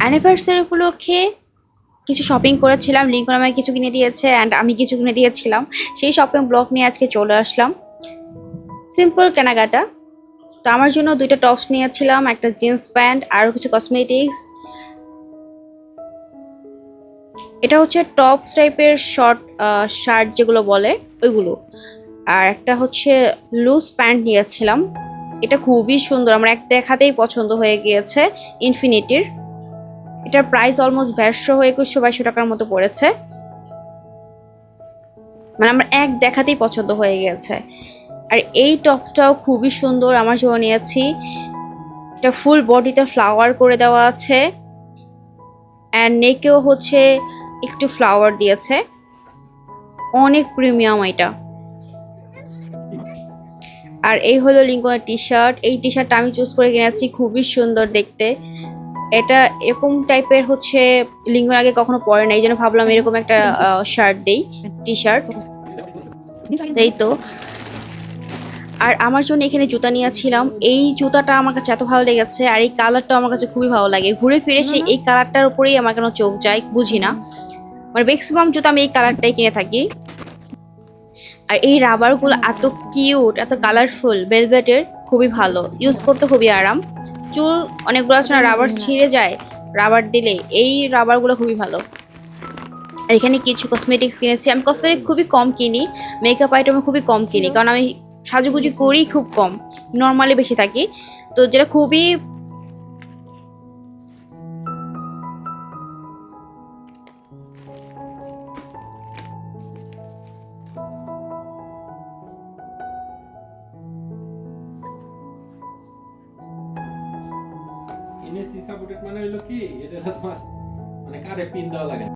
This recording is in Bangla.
অ্যানিভার্সারি উপলক্ষে কিছু শপিং করেছিলাম, লিঙ্কন আমায় কিছু কিনে দিয়েছে অ্যান্ড আমি কিছু কিনে দিয়েছিলাম। সেই শপিং ব্লগ নিয়ে আজকে চলে আসলাম। সিম্পল কেনাকাটা। তো আমার জন্য দুইটা টপস নিয়েছিলাম, একটা জিন্স প্যান্ট আরও কিছু কসমেটিক্স এটা হচ্ছে টপস টাইপের শর্ট শার্ট যেগুলো বলে, ওইগুলো। আর একটা হচ্ছে লুজ প্যান্ট নিয়েছিলাম। এটা খুবই সুন্দর, আমার এক দেখাতেই পছন্দ হয়ে গিয়েছে ইনফিনিটির এটার প্রাইস অলমোস্ট দেড়শো একুশশো বাইশশো টাকার মতো পড়েছে। মানে আমার এক দেখাতেই পছন্দ হয়ে গেছে। আর এই টপটাও খুবই সুন্দর, আমার জন্য নিয়েছি। এটা ফুল বডিতে ফ্লাওয়ার করে দেওয়া আছে। অ্যান্ড নেকেও হচ্ছে একটু ফ্লাওয়ার দিয়েছে। অনেক প্রিমিয়াম এটা। আর এই হলো লিঙ্কনের টি শার্ট এই টি শার্টটা আমি চুজ করে কিনেছি, খুবই সুন্দর দেখতে। এটা এরকম টাইপের হচ্ছে লিঙ্গন আগে কখনো পরে নাই যেন ভাবলাম এরকম একটা শার্ট দেই টি শার্ট এই তো। আর আমার জন্য এখানে জুতা নিয়েছিলাম। এই জুতাটা আমার কাছে এত ভালো লেগেছে, আর এই কালারটা আমার কাছে খুবই ভালো লাগে। ঘুরে ফিরে সেই এই কালারটার উপরেই আমার কেন চোখ যায়, বুঝি না। মানে ম্যাক্সিমাম জুতা আমি এই কালারটাই কিনে থাকি। আর এই রাবারগুলো এত কিউট এত কালারফুল ভেলভেটের খুবই ভালো। ইউজ করতে খুবই আরাম। চুল অনেকগুলো আছে না রাবার ছিঁড়ে যায় রাবার দিলে। এই রাবারগুলো খুবই ভালো। এখানে কিছু কসমেটিক্স কিনেছি। আমি কসমেটিক খুবই কম কিনি মেকআপ আইটেমও খুবই কম কিনি কারণ আমি সাজুগুজু করি খুব কম নর্মালি বেশি থাকি। তো যেটা খুবই এনেছি সাপোর্টেড মানে হইল কি এটা তোমার মানে কারে পিন দেওয়া লাগে।